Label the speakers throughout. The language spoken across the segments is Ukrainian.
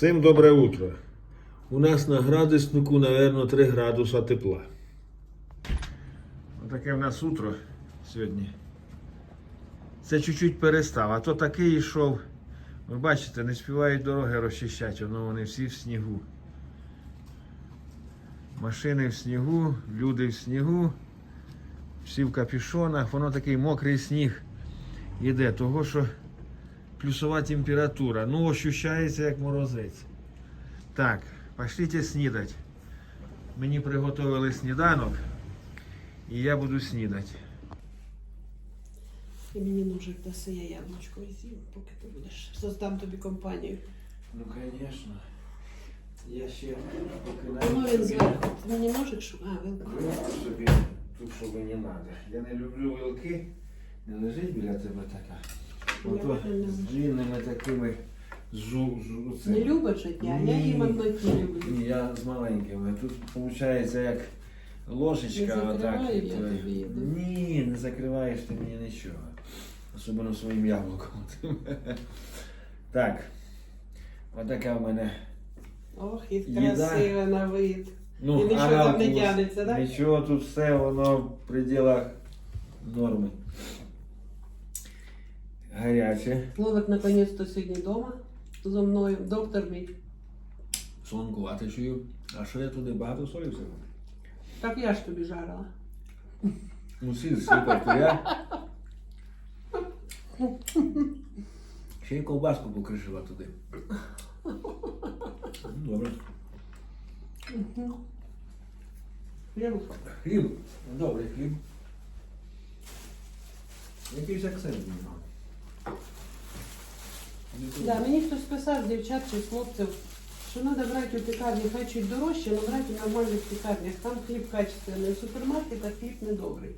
Speaker 1: Всім добре утро. У нас на градуснику, наверное, 3 градуса тепла. Отаке в нас утро сьогодні. Це чуть-чуть перестав, а то такий йшов. Ви бачите, не співають дороги розчищати, воно вони всі в снігу. Машини в снігу, люди в снігу, всі в капюшонах, воно такий мокрий сніг іде, того що плюсова температура. Ну, ощущається як морозець. Так, пошліть снідати. Мені приготували сніданок, і я буду снідати.
Speaker 2: І мені ножик даси, я яблучко з'їм, поки ти будеш. Создам тобі компанію.
Speaker 1: Ну, звісно. Я ще
Speaker 2: Воно він зверху. Мені ножик шу? А, вилку.
Speaker 1: собі тут, що мені треба. Я не люблю вилки. Не лежить біля тебе така.
Speaker 2: Я
Speaker 1: Ото
Speaker 2: правильно
Speaker 1: з
Speaker 2: лежу.
Speaker 1: длинними такими зу, зу, це.
Speaker 2: Не любиш життя, а я
Speaker 1: Ні.
Speaker 2: їм одноті люблю.
Speaker 1: Ні, я з маленькими. Тут виходить як ложечка.
Speaker 2: Не закриваю
Speaker 1: отак,
Speaker 2: я
Speaker 1: і то-
Speaker 2: тобі їду.
Speaker 1: Ні, не закриваєш ти мені нічого. Особливо своїм яблуком. Так. Отака в мене.
Speaker 2: Ох, і
Speaker 1: Їда.
Speaker 2: красива на вид.
Speaker 1: Ну,
Speaker 2: І нічого
Speaker 1: а
Speaker 2: там не
Speaker 1: вкус?
Speaker 2: тягнеться, так?
Speaker 1: Нічого, тут все воно в пределах норми. Гаряче.
Speaker 2: Ловик наконець-то сьогодні вдома зо мною. Доктор мій.
Speaker 1: Солонкувати чую. А що я туди багато солі всього?
Speaker 2: Так я ж тобі жарила.
Speaker 1: Ну, сіль сипати я. Ще й ковбаску покришила туди. Ну, Добре.
Speaker 2: Хлібушок.
Speaker 1: Хліб. Добрий хліб. Якийсь акцент нього.
Speaker 2: Да, мені хтось писав дівчат чи хлопців, що треба брати у пікарні, хай дорожче, але брати в нормальних пікарнях. Там хліб качественний, в супермаркетах хліб недобрий.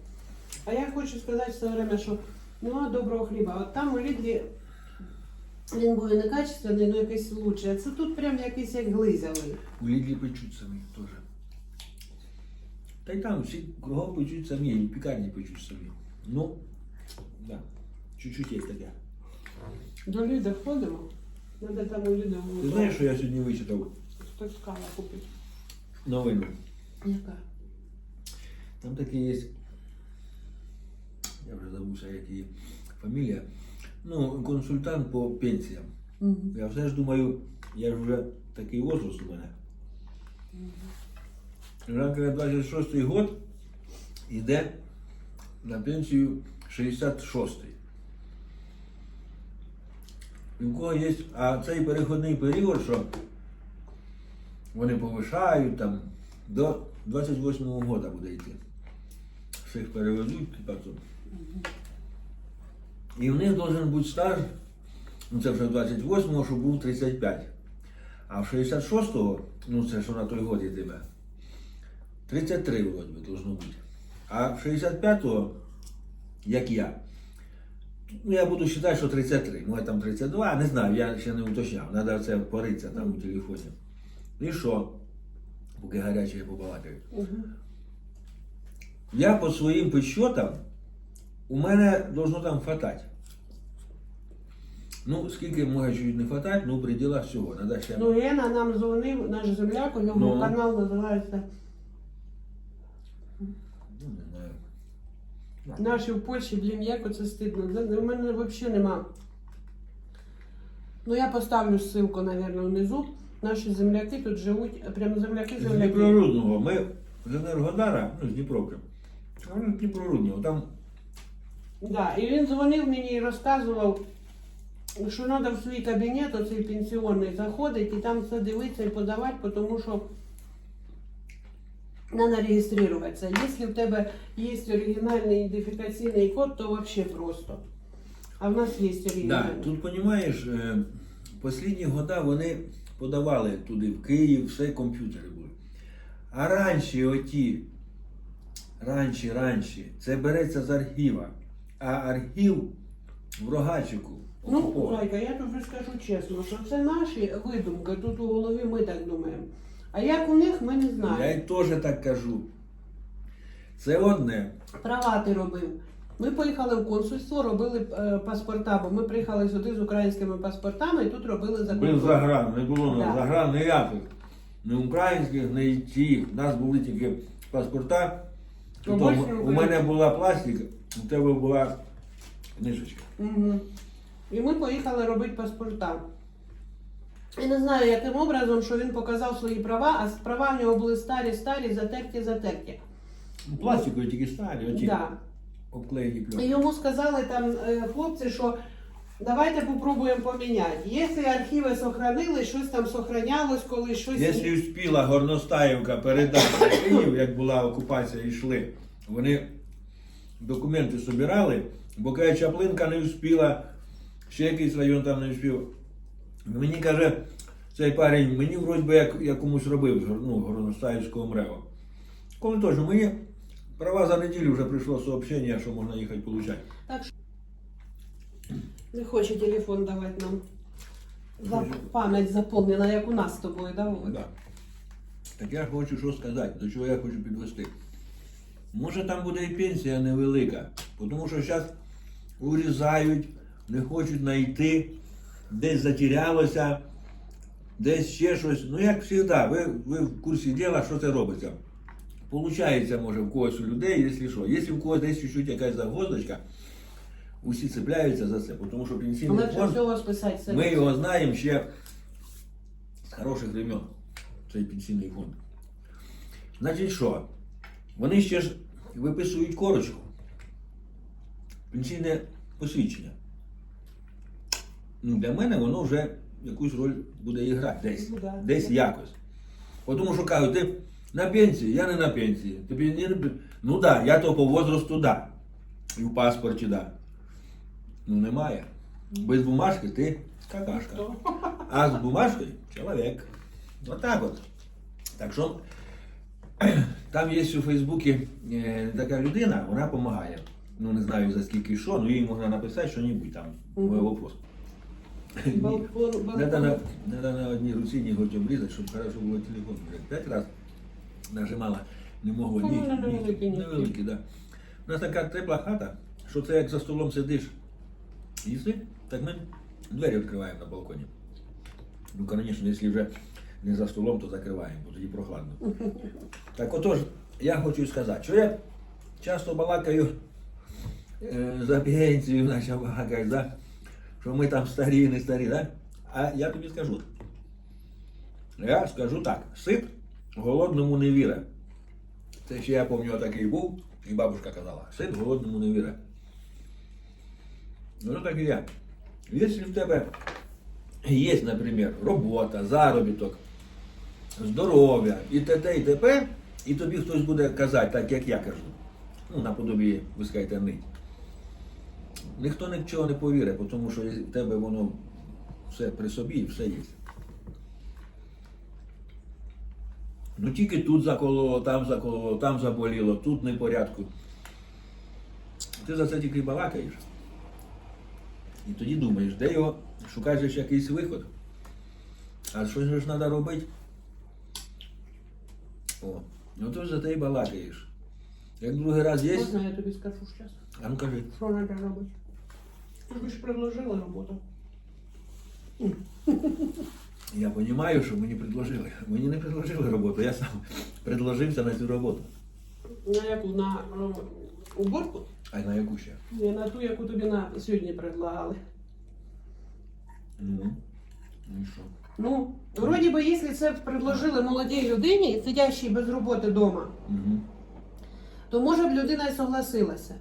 Speaker 2: А я хочу сказати все время, що нема доброго хліба. От там у Лідлі він буде не качественний, але якийсь лучший. А це тут прям якийсь як глизявий.
Speaker 1: У Лідлі печуть самі теж. Та й там всі кругом печуть самі, і пікарні печуть самі. Ну, да. Чуть-чуть є таке.
Speaker 2: До Ліди ходимо. Треба там у Ліди
Speaker 1: Ти знаєш, що я сьогодні вичитав
Speaker 2: хтось кава купить.
Speaker 1: новину?
Speaker 2: Яка?
Speaker 1: Там таке є. Я вже забувся, як її фамілія. Ну, консультант по пенсіям.
Speaker 2: Угу.
Speaker 1: Я все ж думаю, я ж вже такий возраст у мене. Жан каже, 26 год йде на пенсію 66-й. І в кого є, а цей переходний період, що вони повишають там до 28-го года буде йти. Всіх переведуть типа тут. І в них должен бути стаж, ну це вже 28-го, щоб був 35. А в 66-го, ну це що на той год йтиме, 33 вроді би должно бути. А в 65-го, як я, ну я буду вважати, що 33. Може там 32, не знаю, я ще не уточняв. Треба це поритися там у телефоні. І що? Поки гаряче побалакаю.
Speaker 2: Угу.
Speaker 1: Я по своїм підсчетам, у мене должно там хватати. Ну, скільки може чуть не хватати, ну в пределах всього. Надо ще...
Speaker 2: Ну, Гена нам дзвонив, наш земляк, у нього
Speaker 1: Ну.
Speaker 2: канал називається
Speaker 1: Ну, не знаю.
Speaker 2: Наші в Польщі, блін, як оце стидно. У мене взагалі нема. Ну, я поставлю ссылку, наверное, внизу. Наші земляки тут живуть, прямо земляки
Speaker 1: З
Speaker 2: земляки.
Speaker 1: Дніпрорудного. Ми з Енергодара, ну, з Дніпровки. А вони з Дніпрорудного. Там
Speaker 2: Да, і він дзвонив мені і розказував, що треба в свій кабінет, оцей пенсіонний, заходити і там все дивитися і подавати, тому що треба реєструватися. Якщо в тебе є оригінальний ідентифікаційний код, то взагалі просто. А в нас є
Speaker 1: да,
Speaker 2: оригінальний.
Speaker 1: тут, розумієш, останні года вони подавали туди, в Київ, все комп'ютери були. А раніше оті, раніше, раніше, це береться з архіва. А архів в Рогачику.
Speaker 2: Ну,
Speaker 1: О,
Speaker 2: Зайка, я тобі скажу чесно, що це наші видумки, тут у голові ми так думаємо. А як у них, ми не
Speaker 1: Я
Speaker 2: знаємо.
Speaker 1: й теж так кажу. Це одне.
Speaker 2: Права ти робив. Ми поїхали в консульство, робили е, паспорта, бо ми приїхали сюди з українськими паспортами і тут робили за
Speaker 1: Без загран, не було
Speaker 2: Да.
Speaker 1: да. загран ніяких. Ні українських, ні ті. У нас були тільки паспорта.
Speaker 2: Робочі
Speaker 1: Потім у
Speaker 2: українські.
Speaker 1: мене була пластика, у тебе була книжечка.
Speaker 2: Угу. І ми поїхали робити паспорта. І не знаю, яким образом, що він показав свої права, а права в нього були старі, старі, затерті, затерті.
Speaker 1: Пластикою тільки старі, оті
Speaker 2: Да.
Speaker 1: обклеєні
Speaker 2: І йому сказали там е, хлопці, що давайте попробуємо поміняти. Якщо архіви сохранили, щось там сохранялось, коли щось.
Speaker 1: Якщо успіла Горностаївка передати Київ, як була окупація, йшли, вони документи збирали, бо Чаплинка не успіла, ще якийсь район там не успів. Мені каже, цей парень, мені вроді би як, я комусь робив ну, Горностаївського МРЕО. Коли теж мені права за неділю вже прийшло сообщення, що можна їхати получати.
Speaker 2: Так що не хоче телефон давати нам. За пам'ять заповнена, як у нас з тобою, да?
Speaker 1: Да. Так я хочу що сказати, до чого я хочу підвести. Може там буде і пенсія невелика, тому що зараз урізають, не хочуть знайти, десь затерялося, десь ще щось. Ну як завжди, ви, ви в курсі діла, що це робиться. Получається, може, в когось у людей, якщо що. Якщо в когось десь чуть-чуть якась загвоздочка, усі цепляються за це, тому що пенсійний фонд. Ми його знаємо ще з хороших времен, цей пенсійний фонд. Значить що? Вони ще ж виписують корочку. Пенсійне посвідчення. Ну, для мене воно вже якусь роль буде і грати десь.
Speaker 2: Ну, да.
Speaker 1: Десь якось. Тому що кажуть, ти на пенсії, я не на пенсії. Тобі не, ну так, да, я то по возрасту да. І в паспорті да. Ну немає. Без бумажки ти какашка. А з бумажкою чоловік. Отак от. Так що там є у Фейсбуці е, така людина, вона допомагає. Ну не знаю за скільки що, ну їй можна написати що-небудь там.
Speaker 2: Мгм.
Speaker 1: Мой вопрос. Надо на, надо на одній руці не хоч обрізати, щоб хорошо було телефон. П'ять раз нажимала, не могло
Speaker 2: Ну,
Speaker 1: ні. ні-
Speaker 2: невеликий.
Speaker 1: Да. У нас така тепла хата, що це як за столом сидиш. Їси, так ми двері відкриваємо на балконі. Ну, звісно, якщо вже не за столом, то закриваємо, бо тоді прохладно. Так отож, я хочу сказати, що я часто балакаю е, за пенсію, наче балакаєш, да? Що ми там старі, не старі, да? а я тобі скажу. Я скажу так, сит голодному не віра. Це ще я пам'ятаю, такий був, і бабушка казала, сит голодному не віра. Ну так і я. Якщо в тебе є, наприклад, робота, заробіток, здоров'я і т.д. і т.п., і тобі хтось буде казати, так як я кажу, ну, наподобі, ви скажете, нить. Ніхто нічого не повірить, тому що в тебе воно все при собі і все є. Ну тільки тут закололо, там закололо, там заболіло, тут не в порядку. Ти за це тільки балакаєш. І тоді думаєш, де його шукаєш якийсь виход. А що ж треба робити? О, ну то за те й балакаєш. Як другий раз є,
Speaker 2: Можна я тобі скажу зараз?
Speaker 1: А ну кажи.
Speaker 2: Що треба робити? Тобі ж предложили роботу.
Speaker 1: Я розумію, що мені предложили. Мені не предложили роботу, я сам предложився на цю роботу.
Speaker 2: На яку? На уборку?
Speaker 1: А на яку ще?
Speaker 2: Ні, на ту, яку тобі на сьогодні предлагали.
Speaker 1: Ну, ну і що?
Speaker 2: Ну, вроді би, якщо це предложили молодій людині, сидящій без роботи вдома,
Speaker 1: Угу.
Speaker 2: то може б людина і согласилася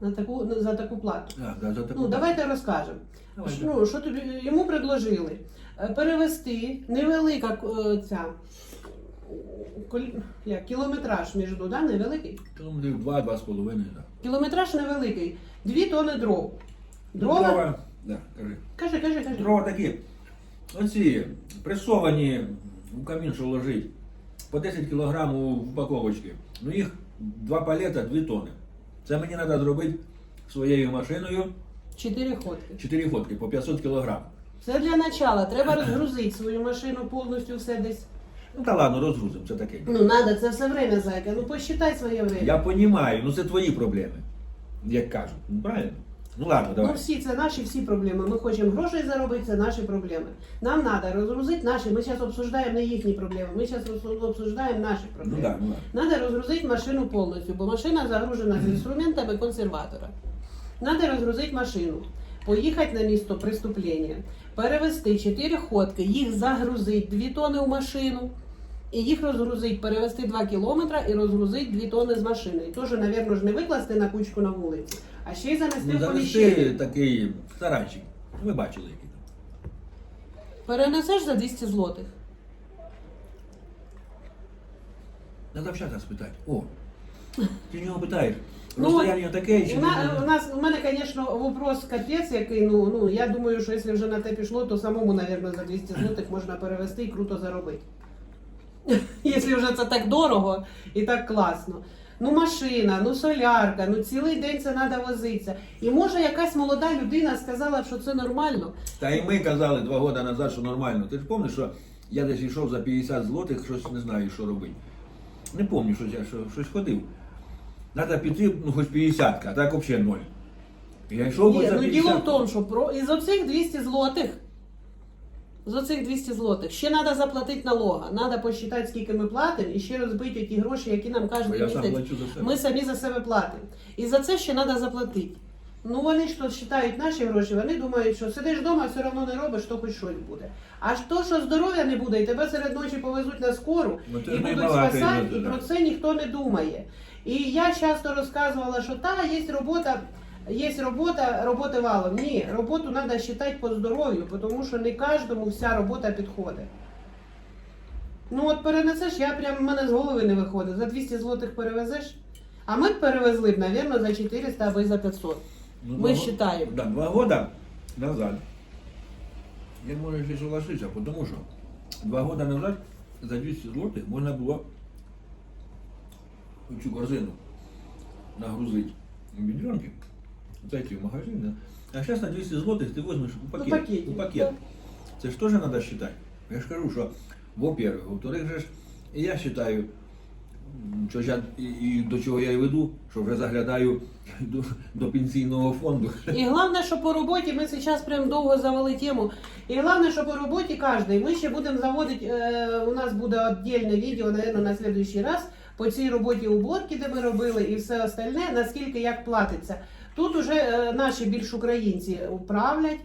Speaker 2: на таку, за таку плату.
Speaker 1: А, да, за таку.
Speaker 2: Ну, давайте розкажемо.
Speaker 1: Давайте.
Speaker 2: Що- Ну, що тобі йому предложили? Е, Перевести невелика е, ця коль- як, кілометраж між да, невеликий.
Speaker 1: Кілометрів два, два з половиною, так.
Speaker 2: Кілометраж невеликий. Дві тони дров. Дрова?
Speaker 1: дрова, да, кажи.
Speaker 2: Кажи, кажи, кажи.
Speaker 1: Дрова такі. Оці пресовані в камін, що лежить. По 10 кг у упаковочці. Ну їх два палета, 2 тони. Це мені треба зробити своєю машиною
Speaker 2: Чотири ходки.
Speaker 1: Чотири ходки по 500 кілограм.
Speaker 2: Це для начала. Треба розгрузити свою машину повністю все десь.
Speaker 1: Ну та ладно, розгрузимо, це таке.
Speaker 2: Ну, треба, це все время, зайка. Ну, посчитай своє время.
Speaker 1: Я розумію, ну це твої проблеми. як кажуть. Ну, правильно? Ну ладно,
Speaker 2: Ну всі це наші всі проблеми. Ми хочемо грошей заробити, це наші проблеми. Нам треба розгрузити наші. Ми зараз обсуждаємо не їхні проблеми. Ми зараз обсуждаємо наші
Speaker 1: Ну
Speaker 2: проблеми.
Speaker 1: да, ну ладно.
Speaker 2: Надо розгрузити машину повністю, бо машина загружена з інструментами консерватора. Надо розгрузити машину, поїхати на місто преступлення, перевезти чотири ходки, їх загрузити, дві тони в машину, і їх розгрузити, перевезти 2 кілометри і розгрузити 2 тони з машини. І теж, мабуть, ж не викласти на кучку на вулиці, а ще й занести
Speaker 1: Ну,
Speaker 2: в
Speaker 1: завести
Speaker 2: поміщення.
Speaker 1: такий старанчик. Ви бачили, який там.
Speaker 2: Перенесеш за 200 злотих.
Speaker 1: Надо общаться спитати. О, ти в нього питаєш.
Speaker 2: Ну,
Speaker 1: Розстояння таке, чи
Speaker 2: У, на,
Speaker 1: не-
Speaker 2: у нас у мене, звісно, вопрос капець, який ну ну я думаю, що якщо вже на те пішло, то самому, мабуть, за 200 злотих можна перевести і круто заробити. Якщо вже це так дорого і так класно. Ну, машина, ну солярка, ну цілий день це треба возитися. І може якась молода людина сказала, що це нормально.
Speaker 1: Та і ми казали два роки назад, що нормально. Ти ж пам'ятаєш, що я десь йшов за 50 злотих, щось не знаю, що робити. Не пам'ятаю, що я що, щось ходив. Треба піти, ну хоч 50, а так взагалі ноль. Я йшов
Speaker 2: Ні,
Speaker 1: за
Speaker 2: ну
Speaker 1: 50.
Speaker 2: діло в тому, що про із оцих 200 злотих. З оцих 200 злотих ще треба заплатити налога. Треба посчитати, скільки ми платимо, і ще розбити ті гроші, які нам
Speaker 1: сам
Speaker 2: місяць.
Speaker 1: за себе.
Speaker 2: Ми самі за себе платимо. І за це ще треба заплатити. Ну вони ж то вважають наші гроші, вони думають, що сидиш вдома, все одно не робиш, то хоч щось буде. А то, що здоров'я не буде, і тебе серед ночі повезуть на скору
Speaker 1: Ну,
Speaker 2: і будуть спасати, і про це ніхто не думає. І я часто розказувала, що та є робота. Є робота, роботи валом. Ні, роботу треба вважати по здоров'ю, тому що не кожному вся робота підходить. Ну от перенесеш, я прям в мене з голови не виходить. За 200 злотих перевезеш. А ми б перевезли б, мабуть, за 400 або за 500.
Speaker 1: Ну,
Speaker 2: Ми
Speaker 1: два-
Speaker 2: считаем.
Speaker 1: Да, два года назад. Я можу ще согласитися, тому що два года назад за 200 злотих можна було цю корзину нагрузити в відренки, зайти в магазин. да. А зараз на 200 злотих ти візьмеш у пакет.
Speaker 2: пакеті,
Speaker 1: у пакет.
Speaker 2: так.
Speaker 1: Це ж теж треба вважати. Я ж кажу, що, во-первых, во-вторых, же я вважаю, що я, і, до чого я і веду, що вже заглядаю до, до пенсійного фонду.
Speaker 2: І головне, що по роботі ми зараз прям довго завели тему. І головне, що по роботі кожен. Ми ще будемо заводити, е, у нас буде віддільне відео, мабуть, на наступний раз по цій роботі уборки, де ми робили, і все остальне, наскільки як платиться. Тут уже е, наші більш українці управлять.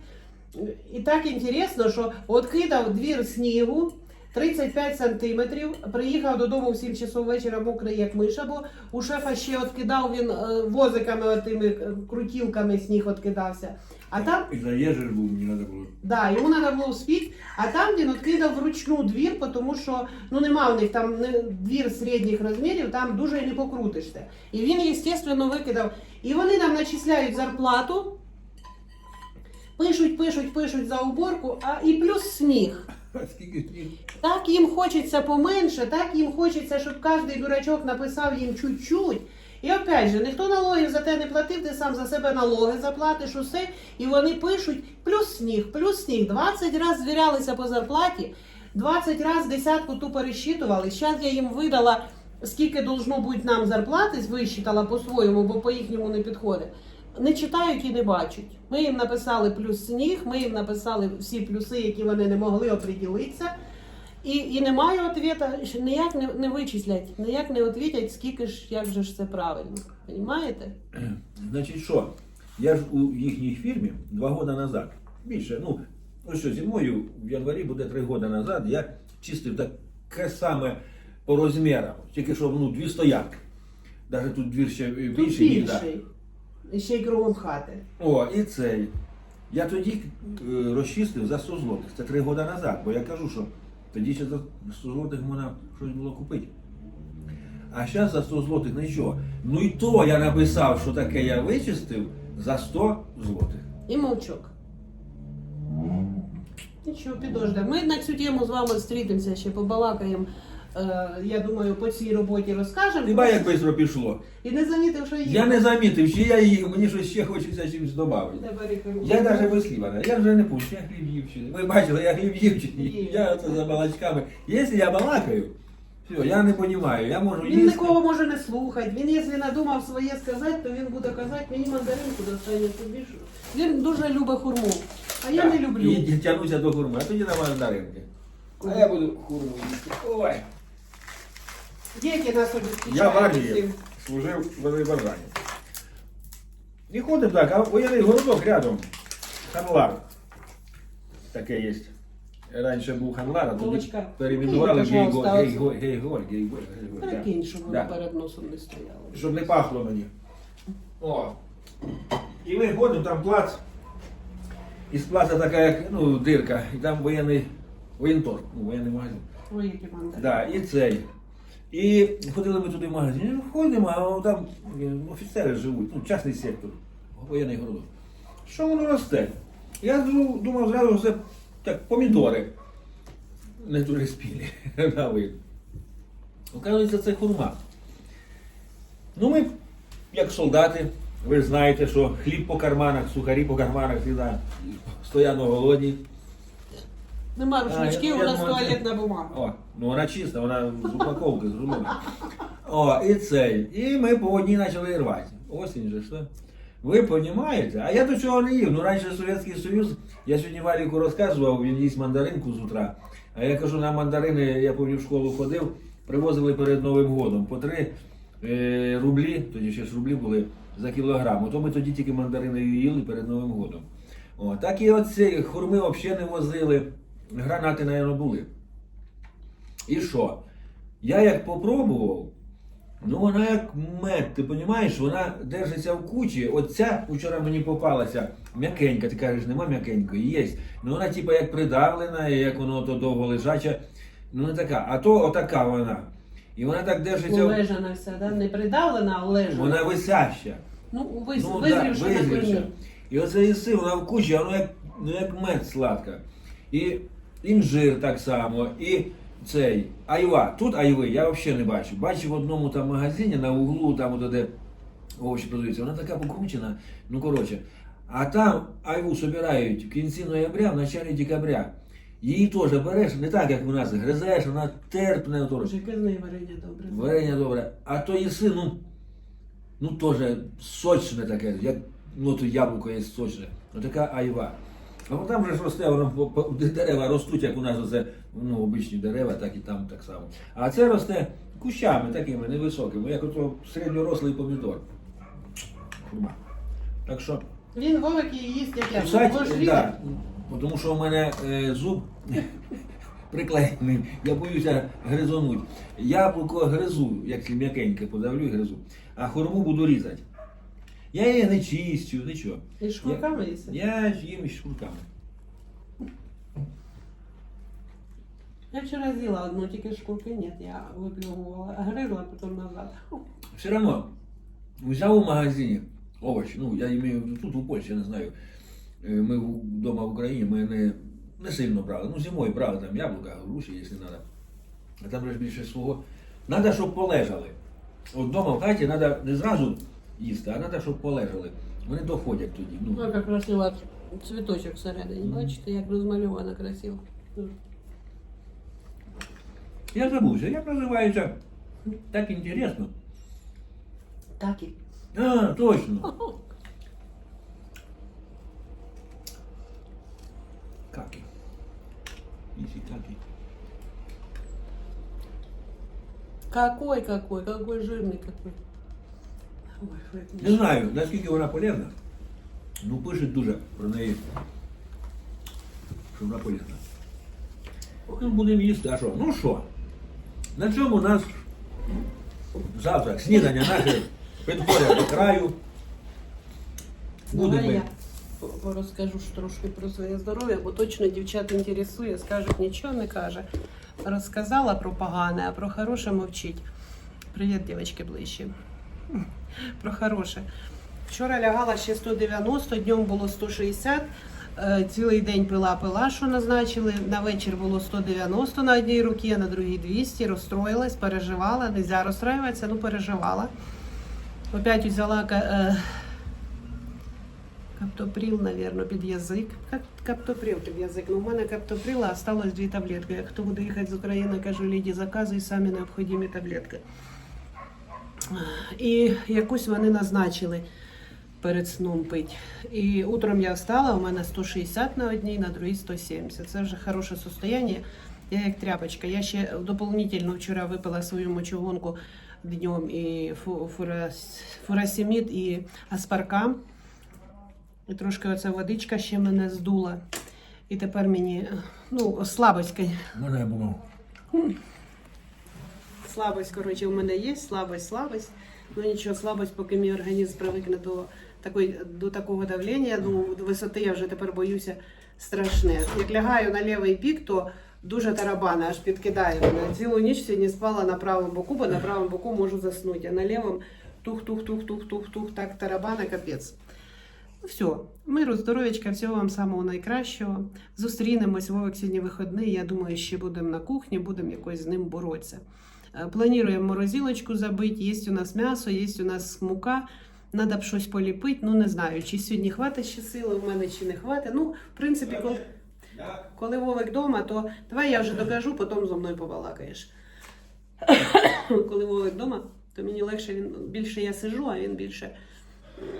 Speaker 2: І так інтересно, що от кидав двір снігу. 35 сантиметрів, приїхав додому в 7 часов вечора мокрий як миша, бо у шефа ще откидав він е, возиками, тими крутілками сніг откидався. А там
Speaker 1: І заїжджеш був, мені треба було.
Speaker 2: Да, йому треба було вспіти, а там він відкидав вручну двір, тому що ну нема в них там не, двір середніх розмірів, там дуже не покрутишся. І він, звісно, викидав. І вони нам начисляють зарплату, пишуть, пишуть, пишуть за уборку, а і плюс сніг. Так їм хочеться поменше, так їм хочеться, щоб кожен дурачок написав їм чуть-чуть. І опять же, ніхто налогів за те не платив, ти сам за себе налоги заплатиш усе, і вони пишуть плюс сніг, плюс сніг. 20 разів звірялися по зарплаті, 20 разів десятку ту пересчитували. Зараз я їм видала, скільки должно бути нам зарплати, висчитала по-своєму, бо по їхньому не підходить. Не читають і не бачать. Ми їм написали плюс сніг, ми їм написали всі плюси, які вони не могли оприділитися. І, і немає ответа, що ніяк не, не вичислять, ніяк не відповідять, скільки ж, як же ж це правильно. Понімаєте?
Speaker 1: Значить що, я ж у їхній фірмі два роки назад, більше, ну, ну що, зимою в январі буде три роки назад, я чистив таке саме по розмірам, тільки що ну, дві стоянки. Навіть тут двір ще
Speaker 2: Тут
Speaker 1: більший, да.
Speaker 2: більший. І ще й кругом хати.
Speaker 1: О, і цей. Я тоді е, розчистив за 100 злотих. Це три роки назад, бо я кажу, що тоді ще за 100 злотих можна щось було купити. А зараз за 100 злотих нічого. Ну і то я написав, що таке я вичистив за 100 злотих.
Speaker 2: І мовчок. Нічого, підожди. Ми на цю тему з вами зустрітимося, ще побалакаємо. Е, я думаю, по цій роботі розкажемо.
Speaker 1: Хіба як швидко пішло?
Speaker 2: І не замітив, що є.
Speaker 1: Я не замітив, чи я їх, мені щось ще хочеться чимось додати. Я навіть вислівана, я вже не пущу, я хліб їв чи ні. Ви бачили, я хліб їв чи ні. Я це за балачками. Якщо я балакаю, Все, я не розумію, я можу
Speaker 2: Він нікого може не слухати. Він, якщо надумав своє сказати, то він буде казати, мені мандаринку достане тобі. Він дуже любить хурму. А я не люблю.
Speaker 1: І тягнуся до хурми, а тоді на мандаринки. А я буду хурму їсти. Ой.
Speaker 2: Діти нас обезпечають.
Speaker 1: Я в армії служив в Азербайджані. І ходив так, а воєнний городок рядом. Ханлар. Таке є. Раніше був Ханлар, а тоді
Speaker 2: Булочка.
Speaker 1: перейменували
Speaker 2: пожалуйста,
Speaker 1: Гейгор.
Speaker 2: оце.
Speaker 1: Гейгор, Гейгор, Гейгор, Гейгор. да.
Speaker 2: Щоб воно
Speaker 1: Да.
Speaker 2: перед носом не стояло.
Speaker 1: Щоб не пахло мені. О. І ми ходимо, там плац. І з плаца така, як ну, дирка, і там воєнний воєнтор, ну, воєнний магазин.
Speaker 2: Ой, які мандарини.
Speaker 1: Да, і цей. І ходили ми туди в магазин, ходимо, а там е, офіцери живуть, ну, частний сектор, воєнний городок. Що воно росте? Я думав зразу все так, помідори. Не дуже спілі. на вид. Оказується, це хурма. Ну ми, як солдати, ви ж знаєте, що хліб по карманах, сухарі по карманах, стояно голодні.
Speaker 2: Нема
Speaker 1: А,
Speaker 2: рушничків, у нас туалетна бумага.
Speaker 1: О, ну вона чиста, вона з упаковки зроблена. О, і цей. І ми по одній почали рвати. Осінь же що? Ви розумієте? А я до цього не їв. Ну раніше Совєтський Союз, я сьогодні Валіку розказував, він їсть мандаринку з утра. А я кажу, на мандарини, я пам'ятаю, в школу ходив, привозили перед Новим годом по 3 е, рублі, тоді ще ж рублі були за кілограм. Ото ми тоді тільки мандарини їли перед Новим годом. О, так і оці хурми взагалі не возили. Гранати, мабуть, були. І що? Я як попробував, ну вона як мед, ти розумієш, вона держиться в кучі. Оця вчора мені попалася м'якенька, ти кажеш, нема м'якенької, є. Ну вона типа як придавлена, як воно то довго лежаче. Ну не така, а то отака вона. І вона так держиться,
Speaker 2: Улежана вся, да? не придавлена, а улежана.
Speaker 1: вона висяща.
Speaker 2: Ну, вис...
Speaker 1: Ну,
Speaker 2: визрівши на.
Speaker 1: І оце їси, вона в кучі, а воно як, ну, як мед сладка. І інжир так само, і цей айва. Тут айви я взагалі не бачу. Бачу в одному там магазині на углу, там от де овочі продаються, вона така покручена, ну коротше. А там айву собирають в кінці ноября, в началі декабря. Її теж береш, не так, як у нас гризеш, вона терпне,
Speaker 2: яке з неї варення добре.
Speaker 1: Варення добре. А то їси, ну, ну теж сочне таке, як ну, то яблуко є сочне. Ну така айва. А от там же ж росте, воно дерева ростуть, як у нас оце, ну, обичні дерева, так і там так само. А це росте кущами такими невисокими, як ото середньорослий помідор. Хурма. Так що
Speaker 2: Він вовик її їсть, як я.
Speaker 1: кусать,
Speaker 2: Можеш
Speaker 1: да, тому що у мене е, зуб приклеєний, я боюся гризонуть. Яблуко гризу, як м'якеньке подавлю і гризу, а хурму буду різати. Я її не чистю, нічого.
Speaker 2: І шкурками їсти?
Speaker 1: Я їм із шкурками.
Speaker 2: Я вчора з'їла одну, тільки шкурки ні, я виплювала, гризла, а потім назад.
Speaker 1: Все одно, взяв у магазині овочі, ну я имею тут у Польщі, я не знаю. Е, Ми вдома в Україні ми не, не сильно брали. Ну, зимою брали там яблука, груші, якщо треба. А там ж більше свого. Треба, щоб полежали. От вдома в хаті треба не зразу їсти, а треба, щоб полежали. Вони доходять тоді. Ну,
Speaker 2: Ой, як красиво цвіточок всередині. Бачите, як розмальовано красиво.
Speaker 1: я забувся, як називається? Так інтересно.
Speaker 2: Так і.
Speaker 1: А, точно. Каки. Иси каки.
Speaker 2: Какой, какой, какой жирный какой.
Speaker 1: Не знаю, наскільки вона полезна. Ну, пишуть дуже про неї. Що вона полезна. Ну, будемо їсти, а що? Ну що? На цьому нас завтра снідання наше підходить до краю. Будемо.
Speaker 2: порозкажу ж трошки про своє здоров'я, бо точно дівчат інтересує, скажуть, нічого не каже. Розказала про погане, а про хороше мовчить. Привіт, дівчатки, ближче. Про хороше. Вчора лягала ще 190, днем було 160. е, Цілий день пила пила, що назначили. На вечір було 190 на одній руці, а на другій 200. Розстроїлась, переживала. Нельзя розстроюватися, ну переживала. Опять взяла е, Каптоприл, наверное, під язик. Каптоприл під язик. Ну, у мене каптоприла осталось дві таблетки. Як хто буде їхати з України, кажу, Ліді, заказуй самі необхідні таблетки. І якусь вони назначили перед сном пить. І утром я встала, у мене 160 на одній, на другій 170. Це вже хороше состояние. Я як тряпочка. Я ще дополнительно вчора випила свою мочегонку днем і фу- і аспаркам. І трошки оця водичка ще мене здула. І тепер мені ну, слабость,
Speaker 1: я було.
Speaker 2: Слабость, коротше, у мене є, слабость, слабость. Ну нічого, слабость, поки мій організм привикне до, такої, до такого давлення, ну, висоти я вже тепер боюся страшне. Як лягаю на лівий бік, то дуже тарабана, аж підкидає мене. Цілу ніч сьогодні спала на правому боку, бо на правому боку можу заснути, а на лівому тух-тух-тух-тух-тух-тух, так тарабана, капець. Ну все, миру, здоров'ячка, всього вам самого найкращого. Зустрінемось Вовик сьогодні вихідний. Я думаю, ще будемо на кухні, будемо якось з ним боротися. Е, Плануємо морозилочку забити. Є у нас м'ясо, є у нас мука. Надо б щось поліпити. Ну не знаю, чи сьогодні хватить ще сили в мене, чи не хватить. Ну, в принципі, коли, коли Вовик вдома, то давай я вже докажу, потім зо мною побалакаєш. коли Вовик вдома, то мені легше він більше я сижу, а він більше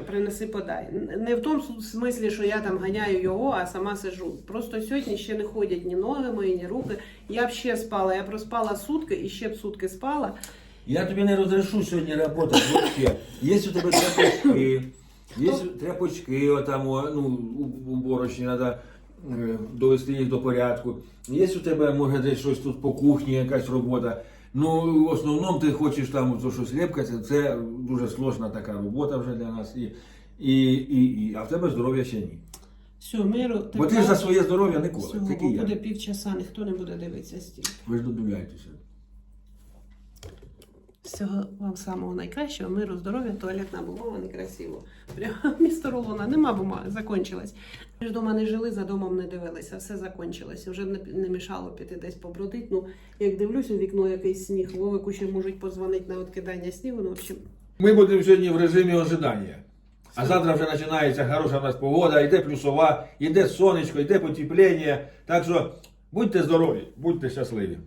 Speaker 2: принеси подай. Не в тому смислі, що я там ганяю його, а сама сижу. Просто сьогодні ще не ходять ні ноги мої, ні руки. Я б ще спала. Я проспала сутки і ще б сутки спала.
Speaker 1: Я тобі не розрешу сьогодні працювати вообще. Є у тебе тряпочки, є тряпочки, отам, ну, уборочні, треба довести їх до порядку. Є у тебе, може, десь щось тут по кухні, якась робота. Ну, в основному ти хочеш там то, щось лепкати, це дуже сложна така робота вже для нас. І, і, і, і, а в тебе здоров'я ще ні.
Speaker 2: Все, миру.
Speaker 1: Бо ти ж за своє здоров'я ніколи,
Speaker 2: Всього,
Speaker 1: Такий
Speaker 2: бо
Speaker 1: я.
Speaker 2: буде півчаса, ніхто не буде дивитися стільки.
Speaker 1: Ви ж додивляєтеся.
Speaker 2: Всього вам самого найкращого, миру, здоров'я, туалетна бумага, некрасиво. Прямо місто рулона, нема бумаги, закончилась. Ми ж дома не жили, за домом не дивилися, все закончилось. Вже не, не мішало піти десь побродити. Ну, як дивлюсь у вікно якийсь сніг, Вовику ще можуть позвонити на відкидання снігу. Ну, в общем,
Speaker 1: Ми будемо сьогодні в режимі ожидання. А завтра вже починається хороша в нас погода, йде плюсова, йде сонечко, йде потепління. Так що будьте здорові, будьте щасливі.